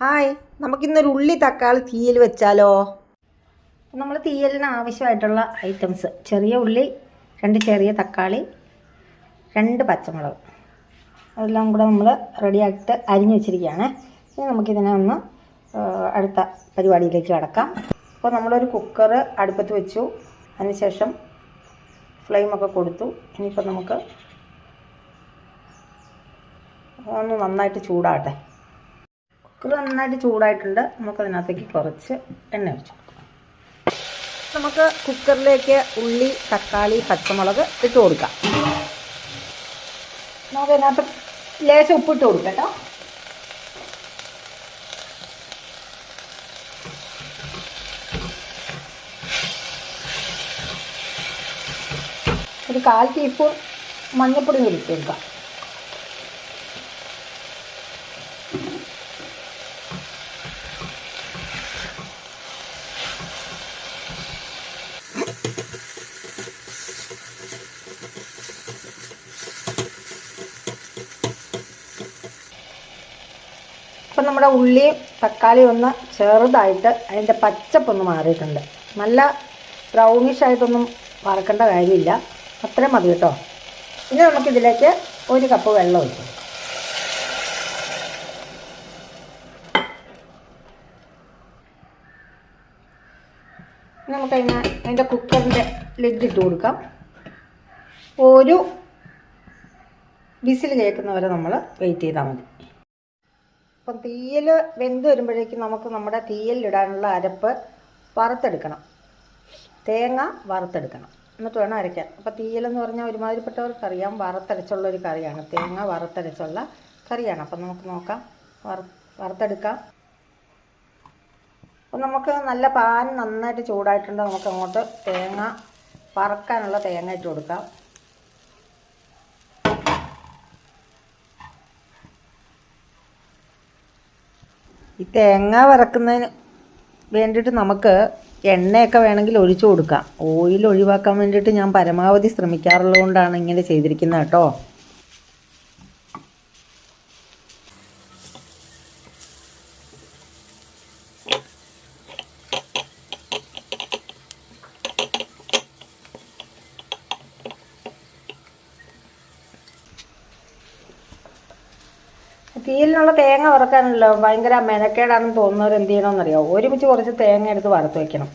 Hi നമുക്കിന്നൊരു ഉള്ളി തക്കാളി തീയൽ വെച്ചാലോ? നമ്മൾ തീയലിന് ആവശ്യമായിട്ടുള്ള ഐറ്റംസ്. ചെറിയ ഉള്ളി രണ്ട് ചെറിയ തക്കാളി രണ്ട് പച്ചമുളക്. അതെല്ലാം കൂടെ നമ്മൾ റെഡിയാക്കിയിട്ട് അരിഞ്ഞു വെച്ചിരിക്കുകയാണ്. ഇനി നമുക്കിതിനെ ഒന്ന് അടുത്ത പരിപാടിയിലേക്ക് കടക്കാം. അപ്പോൾ നമ്മളൊരു കുക്കർ അടുപ്പത്ത് വെച്ചു. അതിനുശേഷം ഫ്ലെയിമൊക്കെ കൊടുത്തു. ഇനിയിപ്പോൾ നമുക്ക് ഒന്ന് നന്നായിട്ട് ചൂടാകട്ടെ. കുക്കർ നന്നായിട്ട് ചൂടായിട്ടുണ്ട്. നമുക്കതിനകത്തേക്ക് കുറച്ച് എണ്ണ കൊടുക്കാം. നമുക്ക് കുക്കറിലേക്ക് ഉള്ളി തക്കാളി പച്ചമുളക് ഇട്ട് കൊടുക്കാം. നമുക്ക് നമുക്കതിനകത്ത് ലേശം ഉപ്പിട്ട് കൊടുക്കാം കേട്ടോ. ഒരു കാൽ ടീസ്പൂൺ മഞ്ഞൾപ്പൊടി കൂടി കൊടുക്കാം. ഇപ്പം നമ്മുടെ ഉള്ളിയും തക്കാളി ഒന്ന് ചെറുതായിട്ട് അതിന്റെ പച്ചപ്പൊന്ന് മാറിയിട്ടുണ്ട്. നല്ല ബ്രൗണിഷ് ആയിട്ടൊന്നും വറക്കേണ്ട കാര്യമില്ല. അത്രയും മതി കേട്ടോ. ഇനി നമുക്കിതിലേക്ക് ഒരു കപ്പ് വെള്ളം ഒഴിക്കും നമുക്കതിന് അതിന്റെ കുക്കറിന്റെ ലിഡ് ഇട്ട് കൊടുക്കാം. ഒരു വിസിൽ കേൾക്കുന്നവരെ നമ്മൾ വെയിറ്റ് ചെയ്താൽ മതി. അപ്പം തീയൽ വെന്ത് വരുമ്പോഴേക്കും നമുക്ക് നമ്മുടെ തീയലിടാനുള്ള അരപ്പ് വറുത്തെടുക്കണം. തേങ്ങ വറുത്തെടുക്കണം. എന്നിട്ട് വേണം അരയ്ക്കാൻ. അപ്പോൾ തീയലെന്ന് പറഞ്ഞാൽ ഒരുമാതിരിപ്പെട്ടവർക്കറിയാം വറുത്തരച്ചുള്ള ഒരു കറിയാണ്. തേങ്ങ വറുത്തരച്ചുള്ള കറിയാണ്. അപ്പം നമുക്ക് നോക്കാം. വറ വറുത്തെടുക്കാം. അപ്പം നമുക്ക് നല്ല പാൻ നന്നായിട്ട് ചൂടായിട്ടുണ്ട്. നമുക്ക് അങ്ങോട്ട് തേങ്ങ വറക്കാനുള്ള തേങ്ങ ഇട്ട് കൊടുക്കാം. ഈ തേങ്ങ വറക്കുന്നതിന് വേണ്ടിയിട്ട് നമുക്ക് എണ്ണയൊക്കെ വേണമെങ്കിൽ ഒഴിച്ചു കൊടുക്കാം. ഓയിൽ ഒഴിവാക്കാൻ വേണ്ടിയിട്ട് ഞാൻ പരമാവധി ശ്രമിക്കാറുള്ളത് കൊണ്ടാണ് ഇങ്ങനെ ചെയ്തിരിക്കുന്നത് കേട്ടോ. തീയലിനുള്ള തേങ്ങ വറക്കാനല്ലോ ഭയങ്കര മെനക്കേടാണെന്ന് തോന്നുന്നവർ എന്ത് ചെയ്യണമെന്നറിയോ ഒരുമിച്ച് കുറച്ച് തേങ്ങ എടുത്ത് വറുത്ത് വെക്കണം.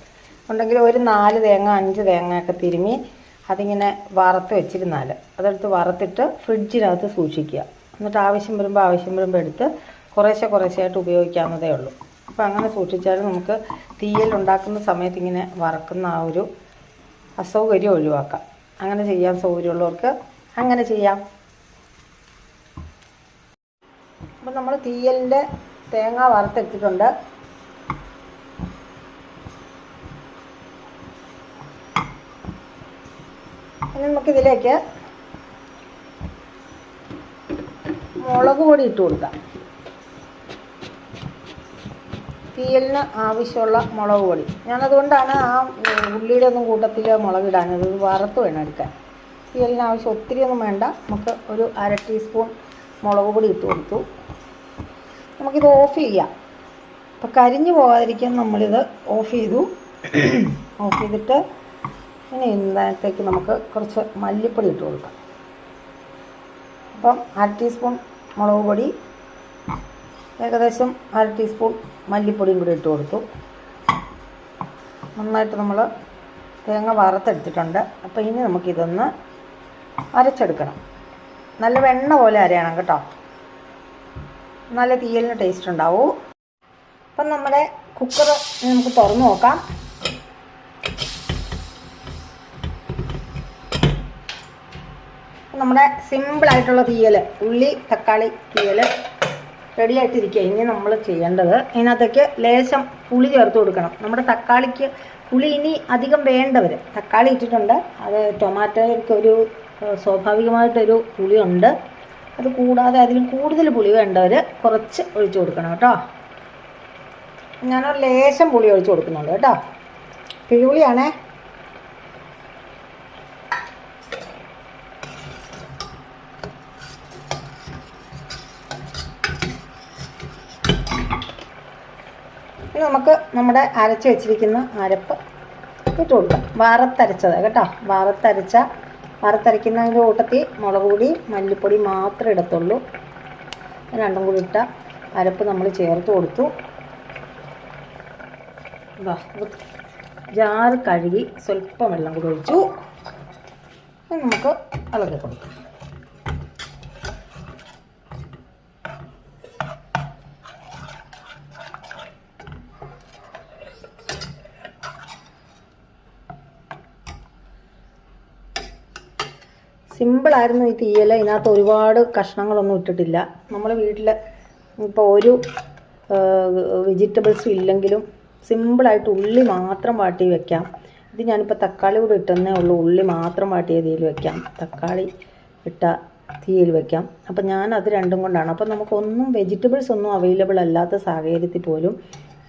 ഉണ്ടെങ്കിൽ ഒരു നാല് തേങ്ങ അഞ്ച് തേങ്ങയൊക്കെ തിരുമ്മി അതിങ്ങനെ വറുത്ത് വെച്ചിരുന്നാൽ അതെടുത്ത് വറുത്തിട്ട് ഫ്രിഡ്ജിനകത്ത് സൂക്ഷിക്കുക. എന്നിട്ട് ആവശ്യം വരുമ്പോൾ ആവശ്യം വരുമ്പോൾ എടുത്ത് കുറേശ്ശെ കുറേശ്ശെയായിട്ട് ഉപയോഗിക്കാവുന്നതേ ഉള്ളൂ. അപ്പോൾ അങ്ങനെ സൂക്ഷിച്ചാൽ നമുക്ക് തീയൽ ഉണ്ടാക്കുന്ന സമയത്ത് ഇങ്ങനെ വറക്കുന്ന ആ ഒരു അസൗകര്യം ഒഴിവാക്കാം. അങ്ങനെ ചെയ്യാൻ സൗകര്യമുള്ളവർക്ക് അങ്ങനെ ചെയ്യാം. അപ്പം നമ്മൾ തീയലിന്റെ തേങ്ങ വറുത്തെടുത്തിട്ടുണ്ട്. ഇനി നമുക്കിതിലേക്ക് മുളക് പൊടി ഇട്ട് കൊടുക്കാം. തീയലിന് ആവശ്യമുള്ള മുളക് പൊടി. ഞാനതുകൊണ്ടാണ് ആ ഉള്ളിയുടെ ഒന്നും കൂട്ടത്തിൽ മുളക് ഇടാനത് ഇത് വറുത്ത് വേണം എടുക്കാൻ. തീയലിന് ആവശ്യം ഒത്തിരി ഒന്നും വേണ്ട. നമുക്ക് ഒരു അര ടീസ്പൂൺ മുളക് പൊടി ഇട്ട് കൊടുത്തു. നമുക്കിത് ഓഫ് ചെയ്യാം. അപ്പോൾ കരിഞ്ഞു പോകാതിരിക്കാൻ നമ്മളിത് ഓഫ് ചെയ്തു. ഓഫ് ചെയ്തിട്ട് ഇനി ഇന്നത്തേക്ക് നമുക്ക് കുറച്ച് മല്ലിപ്പൊടി ഇട്ട് കൊടുക്കാം. അപ്പം അര ടീസ്പൂൺ മുളക് പൊടി ഏകദേശം അര ടീസ്പൂൺ മല്ലിപ്പൊടിയും കൂടി ഇട്ട് കൊടുത്തു. നന്നായിട്ട് നമ്മൾ തേങ്ങ വറുത്തെടുത്തിട്ടുണ്ട്. അപ്പോൾ ഇനി നമുക്കിതൊന്ന് അരച്ചെടുക്കണം. നല്ല വെണ്ണ പോലെ അരയണം കേട്ടോ. നല്ല തീയലിന് ടേസ്റ്റ് ഉണ്ടാവും. അപ്പം നമ്മുടെ കുക്കർ നമുക്ക് തുറന്നു നോക്കാം. നമ്മുടെ സിമ്പിളായിട്ടുള്ള തീയൽ ഉള്ളി തക്കാളി തീയൽ റെഡി ആയിട്ടിരിക്കുക ഇനി നമ്മൾ ചെയ്യേണ്ടത് ഇതിനകത്തേക്ക് ലേശം പുളി ചേർത്ത് കൊടുക്കണം. നമ്മുടെ തക്കാളിക്ക് പുളി ഇനി അധികം വേണ്ടവർ തക്കാളി ഇട്ടിട്ടുണ്ട്. അത് ടൊമാറ്റോയ്ക്ക് ഒരു സ്വാഭാവികമായിട്ടൊരു പുളിയുണ്ട്. അത് കൂടാതെ അതിലും കൂടുതൽ പുളി വേണ്ടവർ കുറച്ച് ഒഴിച്ചു കൊടുക്കണം കേട്ടോ. ഞാനൊരു ലേശം പുളി ഒഴിച്ചു കൊടുക്കുന്നുണ്ട് കേട്ടോ. പിഴുപുളിയാണേ. ഇനി നമുക്ക് നമ്മുടെ അരച്ച് വെച്ചിരിക്കുന്ന അരപ്പ് ഇട്ട് കൊടുക്കാം. വറുത്തരച്ചത് കേട്ടോ. വറുത്തരച്ച വറുത്തരയ്ക്കുന്നതിന്റെ കൂട്ടത്തിൽ മുളക് പൊടി മല്ലിപ്പൊടി മാത്രമേ ഇടത്തുള്ളൂ. രണ്ടും കൂടി ഇട്ട അരപ്പ് നമ്മൾ ചേർത്ത് കൊടുത്തു. ജാറ് കഴുകി സ്വല്പം വെള്ളം കൂടി ഒഴിച്ചു. നമുക്ക് ഇളക്കി കൊടുക്കാം സിമ്പിളായിരുന്നു ഈ തീയൽ ഇതിനകത്ത് ഒരുപാട് കഷ്ണങ്ങളൊന്നും ഇട്ടിട്ടില്ല. നമ്മൾ വീട്ടിൽ ഇപ്പോൾ ഒരു വെജിറ്റബിൾസും ഇല്ലെങ്കിലും സിമ്പിളായിട്ട് ഉള്ളി മാത്രം വാട്ടി വെക്കാം. ഇത് ഞാനിപ്പോൾ തക്കാളി കൂടെ ഇട്ടെന്നേ ഉള്ളൂ. ഉള്ളി മാത്രം വാട്ടിയ തീയിൽ വെക്കാം. തക്കാളി ഇട്ട തീയിൽ വെക്കാം. അപ്പം ഞാൻ അത് രണ്ടും കൊണ്ടാണ്. അപ്പം നമുക്കൊന്നും വെജിറ്റബിൾസ് ഒന്നും അവൈലബിൾ അല്ലാത്ത സാഹചര്യത്തിൽ പോലും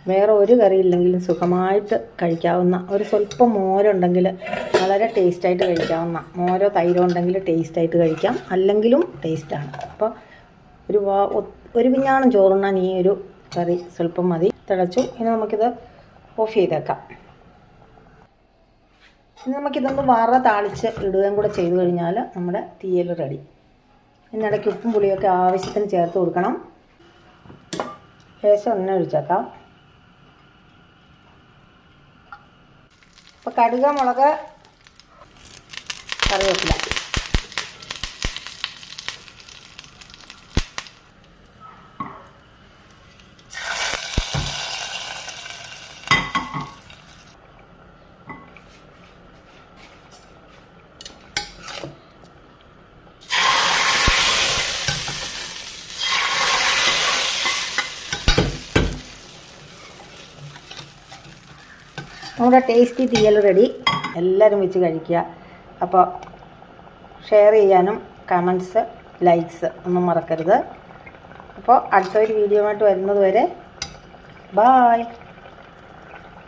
വേറെ ഒരു കറി ഇല്ലെങ്കിലും സുഖമായിട്ട് കഴിക്കാവുന്ന ഒരു സ്വല്പം മോരുണ്ടെങ്കിൽ വളരെ ടേസ്റ്റായിട്ട് കഴിക്കാവുന്ന മോരോ തൈരോ ഉണ്ടെങ്കിൽ ടേസ്റ്റായിട്ട് കഴിക്കാം. അല്ലെങ്കിലും ടേസ്റ്റാണ് അപ്പോൾ ഒരു ഒരു പിഞ്ഞാണം ചോറുണ്ണാൻ ഈ ഒരു കറി സ്വല്പം മതി. തിളച്ചു. ഇനി നമുക്കിത് ഓഫ് ചെയ്തേക്കാം. ഇനി നമുക്കിതൊന്ന് വറ താളിച്ച് ഇടുകയും കൂടെ ചെയ്തു കഴിഞ്ഞാൽ നമ്മുടെ തീയൽ റെഡി ഇതിനിടയ്ക്ക് ഉപ്പും പുളിയൊക്കെ ആവശ്യത്തിന് ചേർത്ത് കൊടുക്കണം. ശേഷം എണ്ണ ഒഴിച്ചേക്കാം. അപ്പോൾ കടുക മുളക് കറിവേപ്പില നമ്മുടെ ടേസ്റ്റി തീയൽ റെഡി എല്ലാവരും വെച്ച് കഴിക്കുക. അപ്പോൾ ഷെയർ ചെയ്യാനും കമൻസ് ലൈക്സ് ഒന്നും മറക്കരുത്. അപ്പോൾ അടുത്തൊരു വീഡിയോ ആയിട്ട് വരുന്നത് വരെ ബായ്